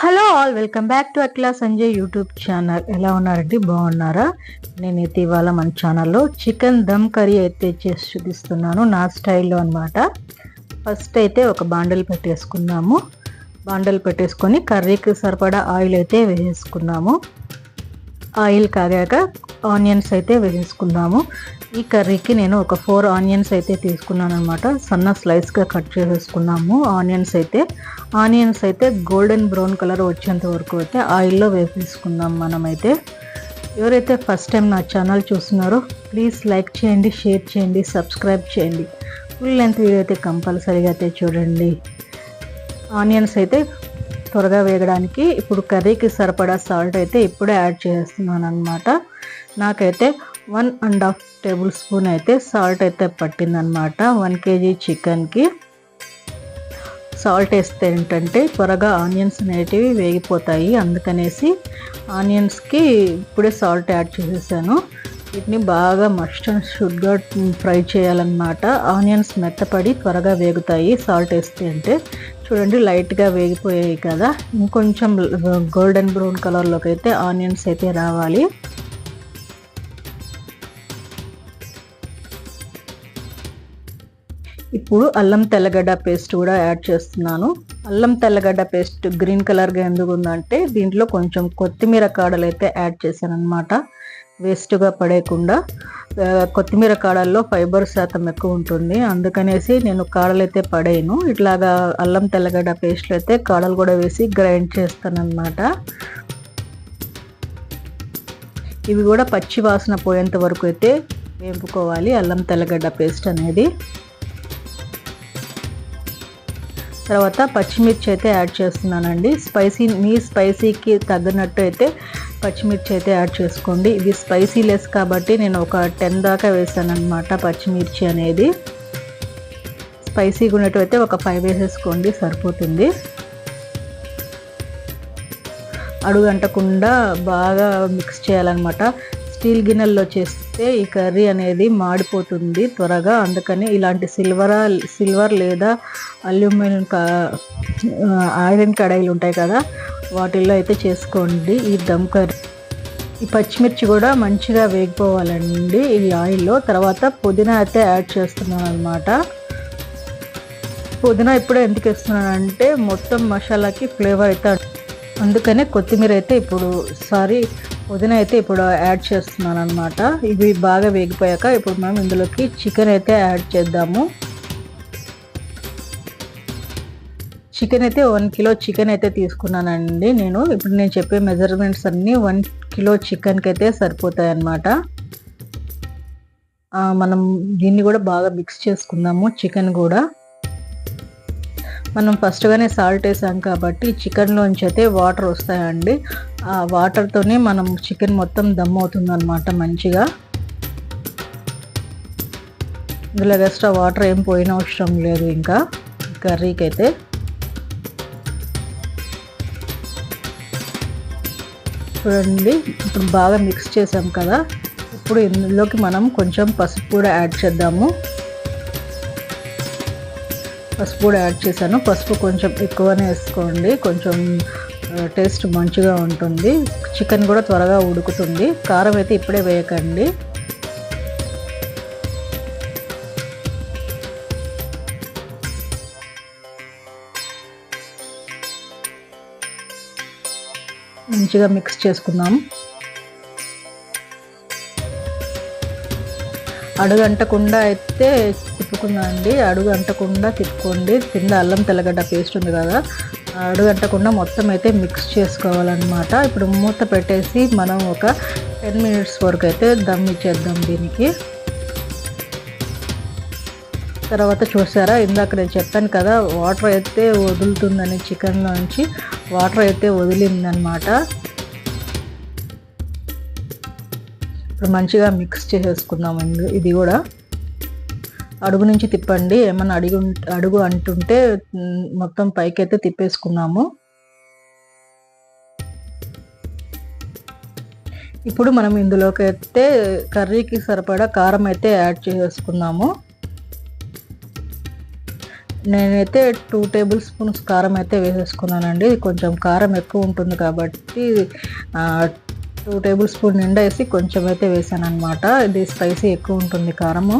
Hello all welcome back to Akhila Sanjay YouTube channel. ఎలా ఉన్నారండి? బాగున్నారా? నేనైతే ఇవాళ మన ఛానల్లో చికెన్ దమ్ కర్రీ అయితే చేసి చూపిస్తున్నాను నా స్టైల్లో అనమాట ఫస్ట్ అయితే ఒక బాండల్ పెట్టేసుకున్నాము బాండల్ పెట్టేసుకొని కర్రీకి సరిపడా ఆయిల్ అయితే వేసేసుకున్నాము ఆయిల్ కాగాక ఆనియన్స్ అయితే వేసేసుకుందాము ఈ కర్రీకి నేను ఒక ఫోర్ ఆనియన్స్ అయితే తీసుకున్నాను అనమాట సన్న స్లైస్గా కట్ చేసేసుకున్నాము. ఆనియన్స్ అయితే ఆనియన్స్ అయితే గోల్డెన్ బ్రౌన్ కలర్ వచ్చేంత వరకు అయితే ఆయిల్లో వేసేసుకుందాం మనమైతే. ఎవరైతే ఫస్ట్ టైం నా ఛానల్ చూస్తున్నారో ప్లీజ్ లైక్ చేయండి షేర్ చేయండి సబ్స్క్రైబ్ చేయండి. ఫుల్ లెంత్ వీడియో అయితే కంపల్సరీగా అయితే చూడండి. ఆనియన్స్ అయితే త్వరగా వేగడానికి ఇప్పుడు కర్రీకి సరిపడా సాల్ట్ అయితే ఇప్పుడే యాడ్ చేస్తున్నాను అనమాట నాకైతే one and half tablespoon అయితే సాల్ట్ అయితే పట్టిందనమాట వన్ కేజీ చికెన్కి సాల్ట్ వేస్తే ఏంటంటే త్వరగా ఆనియన్స్ అనేటివి వేగిపోతాయి. అందుకనేసి ఆనియన్స్కి ఇప్పుడే సాల్ట్ యాడ్ చేసేసాను. వీటిని బాగా మస్ట్ అండ్ షుడ్గా ఫ్రై చేయాలన్నమాట. ఆనియన్స్ మెత్తపడి త్వరగా వేగుతాయి. సాల్ట్ వేస్తే అంటే చూడండి లైట్గా వేగిపోయాయి కదా. ఇంకొంచెం గోల్డెన్ బ్రౌన్ కలర్లోకి అయితే ఆనియన్స్ అయితే రావాలి. ఇప్పుడు అల్లం తెల్లగడ్డ పేస్ట్ కూడా యాడ్ చేస్తున్నాను. అల్లం తెల్లగడ్డ పేస్ట్ గ్రీన్ కలర్గా ఎందుకు ఉందంటే దీంట్లో కొంచెం కొత్తిమీర కాడలు అయితే యాడ్ చేశాను అనమాట వేస్ట్గా పడేయకుండా కొత్తిమీర కాడల్లో ఫైబర్ శాతం ఎక్కువ ఉంటుంది. అందుకనేసి నేను కాడలు అయితే పడేయను. ఇట్లాగా అల్లం తెల్లగడ్డ పేస్ట్లు అయితే కాడలు కూడా వేసి గ్రైండ్ చేస్తాను ఇవి కూడా పచ్చి వాసన పోయేంత వరకు అయితే వేపుకోవాలి. అల్లం తెల్లగడ్డ పేస్ట్ అనేది. తర్వాత పచ్చిమిర్చి అయితే యాడ్ చేస్తున్నానండి. స్పైసీ మీ స్పైసీకి తగ్గినట్టు అయితే పచ్చిమిర్చి అయితే యాడ్ చేసుకోండి. ఇది స్పైసీ లెస్ కాబట్టి నేను ఒక టెన్ దాకా వేసాను అనమాట పచ్చిమిర్చి అనేది. స్పైసీగా ఉన్నట్టు అయితే ఒక ఫైవ్ వేసేసుకోండి సరిపోతుంది. అడుగంటకుండా బాగా మిక్స్ చేయాలన్నమాట. స్టీల్ గిన్నెల్లో చేస్తే ఈ కర్రీ అనేది మాడిపోతుంది త్వరగా. అందుకని ఇలాంటి సిల్వర్ సిల్వర్ లేదా అల్యూమినియం ఐరన్ కడాయిలు ఉంటాయి కదా వాటిల్లో అయితే చేసుకోండి. ఈ దమ్ కర్రీ. ఈ పచ్చిమిర్చి కూడా మంచిగా వేగిపోవాలండి ఈ ఆయిల్లో. తర్వాత పుదీనా అయితే యాడ్ చేస్తున్నాను అనమాట పుదీనా ఇప్పుడు ఎందుకు వేస్తున్నానంటే మొత్తం మసాలాకి ఫ్లేవర్ అయితే అందుకనే కొత్తిమీర అయితే ఇప్పుడు సారీ పుదీనా అయితే ఇప్పుడు యాడ్ చేస్తున్నాను అనమాట ఇవి బాగా వేగిపోయాక ఇప్పుడు మనం ఇందులోకి చికెన్ అయితే యాడ్ చేద్దాము. చికెన్ అయితే వన్ కిలో చికెన్ అయితే తీసుకున్నానండి నేను. ఇప్పుడు నేను చెప్పే మెజర్మెంట్స్ అన్నీ వన్ కిలో చికెన్కి అయితే సరిపోతాయి అన్నమాట మనం దీన్ని కూడా బాగా మిక్స్ చేసుకుందాము చికెన్ కూడా. మనం ఫస్ట్గానే సాల్ట్ వేసాం కాబట్టి చికెన్లోంచి అయితే వాటర్ వస్తాయండి. ఆ వాటర్తోనే మనం చికెన్ మొత్తం దమ్ అవుతుంది అనమాట మంచిగా. ఇందులో ఎక్స్ట్రా వాటర్ ఏం పోయిన అవసరం లేదు ఇంకా. కర్రీకి అయితే చూడండి ఇప్పుడు బాగా మిక్స్ చేసాం కదా. ఇప్పుడు ఇందులోకి మనం కొంచెం పసుపు కూడా యాడ్ చేద్దాము. పసుపు కూడా యాడ్ చేశాను. పసుపు కొంచెం ఎక్కువనే వేసుకోండి. కొంచెం టేస్ట్ మంచిగా ఉంటుంది. చికెన్ కూడా త్వరగా ఉడుకుతుంది. కారం అయితే ఇప్పుడే వేయకండి. మంచిగా మిక్స్ చేసుకుందాం. అడుగు అంటకుండా అయితే తిప్పుకుందండి అడుగు అంటకుండా తిప్పుకోండి. కింద అల్లం తెల్లగడ్డ పేస్ట్ ఉంది కదా అడుగు అంటకుండా మొత్తం అయితే మిక్స్ చేసుకోవాలన్నమాట. ఇప్పుడు మూత పెట్టేసి మనం ఒక టెన్ మినిట్స్ వరకు అయితే దమ్ ఇచ్చేద్దాం దీనికి. తర్వాత చూసారా ఇందాక నేను చెప్పాను కదా వాటర్ అయితే వదులుతుందని చికెన్లోంచి వాటర్ అయితే వదిలిందనమాట. ఇప్పుడు మంచిగా మిక్స్ చేసేసుకుందాం ఇది కూడా. అడుగు నుంచి తిప్పండి ఏమన్నా అడుగు అడుగు అంటుంటే మొత్తం పైకి అయితే తిప్పేసుకున్నాము. ఇప్పుడు మనం ఇందులోకి అయితే కర్రీకి సరిపడా కారం అయితే యాడ్ చేసుకున్నాము నేనైతే టూ టేబుల్ స్పూన్స్ కారం అయితే వేసేసుకున్నానండి. కొంచెం కారం ఎక్కువ ఉంటుంది కాబట్టి టూ టేబుల్ స్పూన్ నిండా వేసి కొంచెం అయితే వేసాను అనమాట ఇది స్పైసీ ఎక్కువ ఉంటుంది కారము.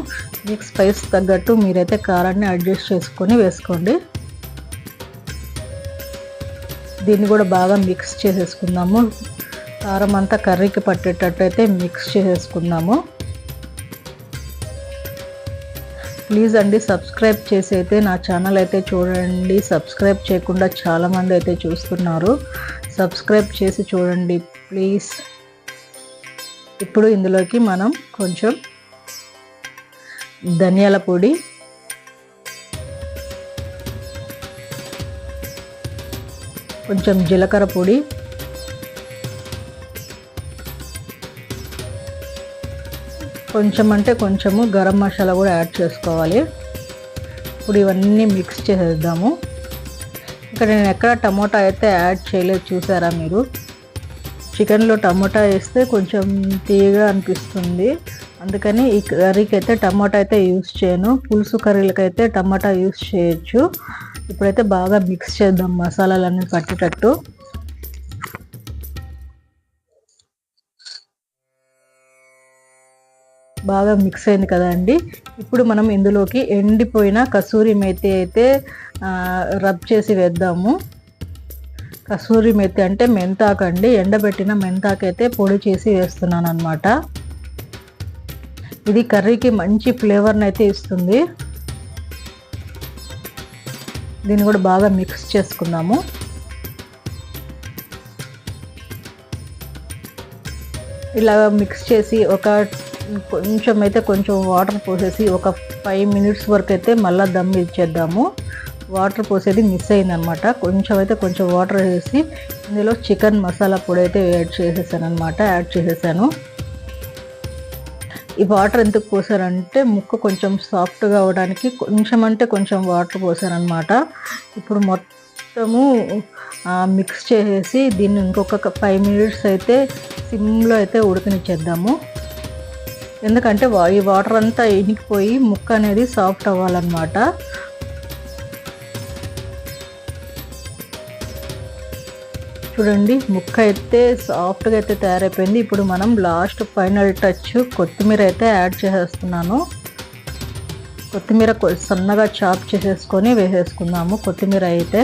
మీకు స్పైస్ తగ్గట్టు మీరైతే కారాన్ని అడ్జస్ట్ చేసుకొని వేసుకోండి. దీన్ని కూడా బాగా మిక్స్ చేసేసుకుందాము. కారం అంతా కర్రీకి పట్టేటట్టు అయితే మిక్స్ చేసేసుకుందాము. ప్లీజ్ అండి సబ్స్క్రైబ్ చేసి అయితే నా ఛానల్ అయితే చూడండి. సబ్స్క్రైబ్ చేయకుండా చాలామంది అయితే చూస్తున్నారు. సబ్స్క్రైబ్ చేసి చూడండి ప్లీజ్. ఇప్పుడు ఇందులోకి మనం కొంచెం ధనియాల పొడి కొంచెం జీలకర్ర పొడి కొంచెం అంటే కొంచెము గరం మసాలా కూడా యాడ్ చేసుకోవాలి. ఇప్పుడు ఇవన్నీ మిక్స్ చేసేద్దాము. ఇక్కడ నేను ఎక్కడ టమోటా అయితే యాడ్ చేయలేదు చూసారా మీరు? చికెన్లో టమోటా వేస్తే కొంచెం తీయగా అనిపిస్తుంది. అందుకని ఈ కర్రీకి అయితే టమాటా అయితే యూస్ చేయను. పులుసు కర్రీలకైతే టమాటా యూస్ చేయొచ్చు. ఇప్పుడైతే బాగా మిక్స్ చేద్దాం మసాలాలన్నీ పట్టేటట్టు. బాగా మిక్స్ అయింది కదండి ఇప్పుడు మనం ఇందులోకి ఎండిపోయిన కసూరి మెతి అయితే రబ్ చేసి వేద్దాము. కసూరి మెతి అంటే మెంతాకు అండి. ఎండబెట్టిన మెంతాకు అయితే పొడి చేసి వేస్తున్నాను అనమాట ఇది కర్రీకి మంచి ఫ్లేవర్ని అయితే ఇస్తుంది. దీన్ని కూడా బాగా మిక్స్ చేసుకుందాము. ఇలా మిక్స్ చేసి ఒక కొంచెం అయితే కొంచెం వాటర్ పోసేసి ఒక ఫైవ్ మినిట్స్ వరకు అయితే మళ్ళీ దమ్ ఇచ్చేద్దాము. వాటర్ పోసేది మిస్ అయిందనమాట. కొంచెం అయితే కొంచెం వాటర్ వేసి ఇందులో చికెన్ మసాలా పొడి అయితే యాడ్ చేసేసాను అనమాట యాడ్ చేసేసాను. ఈ వాటర్ ఎందుకు పోసారంటే ముక్క కొంచెం సాఫ్ట్గా అవ్వడానికి కొంచెం అంటే కొంచెం వాటర్ పోసారనమాట ఇప్పుడు మొత్తము మిక్స్ చేసేసి దీన్ని ఇంకొక ఫైవ్ మినిట్స్ అయితే సిమ్లో అయితే ఉడకనిచ్చేద్దాము. ఎందుకంటే ఈ వాటర్ అంతా ఇనికిపోయి ముక్క అనేది సాఫ్ట్ అవ్వాలన్నమాట. చూడండి ముక్క అయితే సాఫ్ట్గా అయితే తయారైపోయింది. ఇప్పుడు మనం లాస్ట్ ఫైనల్ టచ్ కొత్తిమీర అయితే యాడ్ చేసేస్తున్నాను. కొత్తిమీర సన్నగా చాప్ చేసేసుకొని వేసేసుకుందాము కొత్తిమీర అయితే.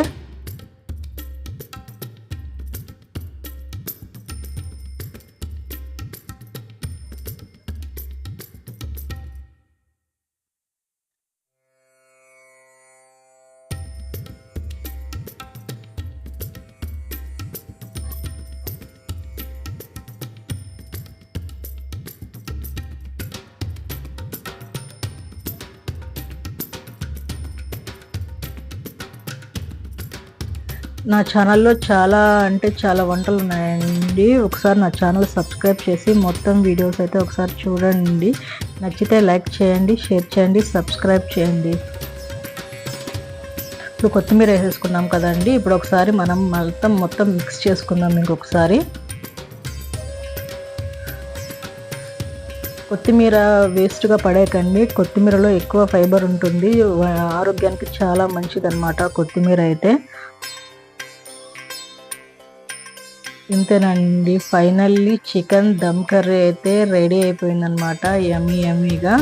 నా ఛానల్లో చాలా అంటే చాలా వంటలు ఉన్నాయండి ఒకసారి నా ఛానల్ సబ్స్క్రైబ్ చేసి మొత్తం వీడియోస్ అయితే ఒకసారి చూడండి. నచ్చితే లైక్ చేయండి షేర్ చేయండి సబ్స్క్రైబ్ చేయండి. ఇప్పుడు కొత్తిమీర వేసేసుకున్నాం కదండి. ఇప్పుడు ఒకసారి మనం మొత్తం మొత్తం మిక్స్ చేసుకుందాం ఇంకొకసారి. కొత్తిమీర వేస్ట్గా పడేయకండి. కొత్తిమీరలో ఎక్కువ ఫైబర్ ఉంటుంది. ఆరోగ్యానికి చాలా మంచిదన్నమాట కొత్తిమీర అయితే. ఇంతేనండి. ఫైనల్లీ చికెన్ దమ్ కర్రీ అయితే రెడీ అయిపోయిందనమాట యమీ యమీగా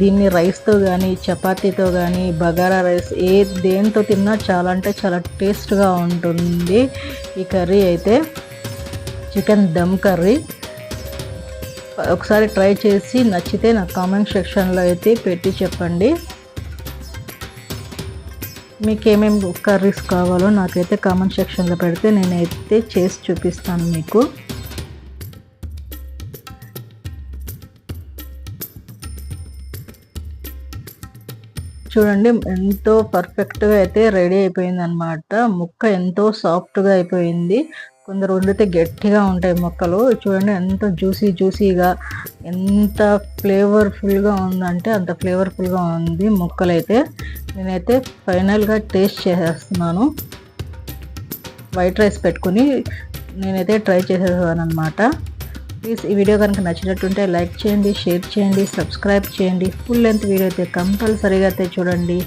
దీన్ని రైస్తో కానీ చపాతీతో కానీ బగారా రైస్ ఏ దేంతో తిన్నా చాలా అంటే చాలా టేస్ట్గా ఉంటుంది. ఈ కర్రీ అయితే చికెన్ దమ్ కర్రీ. ఒకసారి ట్రై చేసి నచ్చితే నా కామెంట్ సెక్షన్లో అయితే పెట్టి చెప్పండి. మీకు ఏమేమి కర్రీస్ కావాలో నాకైతే కామెంట్ సెక్షన్లో పెడితే నేనైతే చేసి చూపిస్తాను మీకు. చూడండి ఎంతో పర్ఫెక్ట్గా అయితే రెడీ అయిపోయింది అనమాట ముక్క ఎంతో సాఫ్ట్గా అయిపోయింది. కొందరు వండితే గట్టిగా ఉంటాయి మొక్కలు. చూడండి ఎంత జ్యూసీ జ్యూసీగా ఎంత ఫ్లేవర్ఫుల్గా ఉందంటే అంత ఫ్లేవర్ఫుల్గా ఉంది మొక్కలైతే. నేనైతే ఫైనల్గా టేస్ట్ చేసేస్తున్నాను. వైట్ రైస్ పెట్టుకుని నేనైతే ట్రై చేసేసాను అనమాట ప్లీజ్ ఈ వీడియో కనుక నచ్చినట్టుంటే లైక్ చేయండి షేర్ చేయండి సబ్స్క్రైబ్ చేయండి. ఫుల్ లెంత్ వీడియో అయితే కంపల్సరీగా అయితే చూడండి.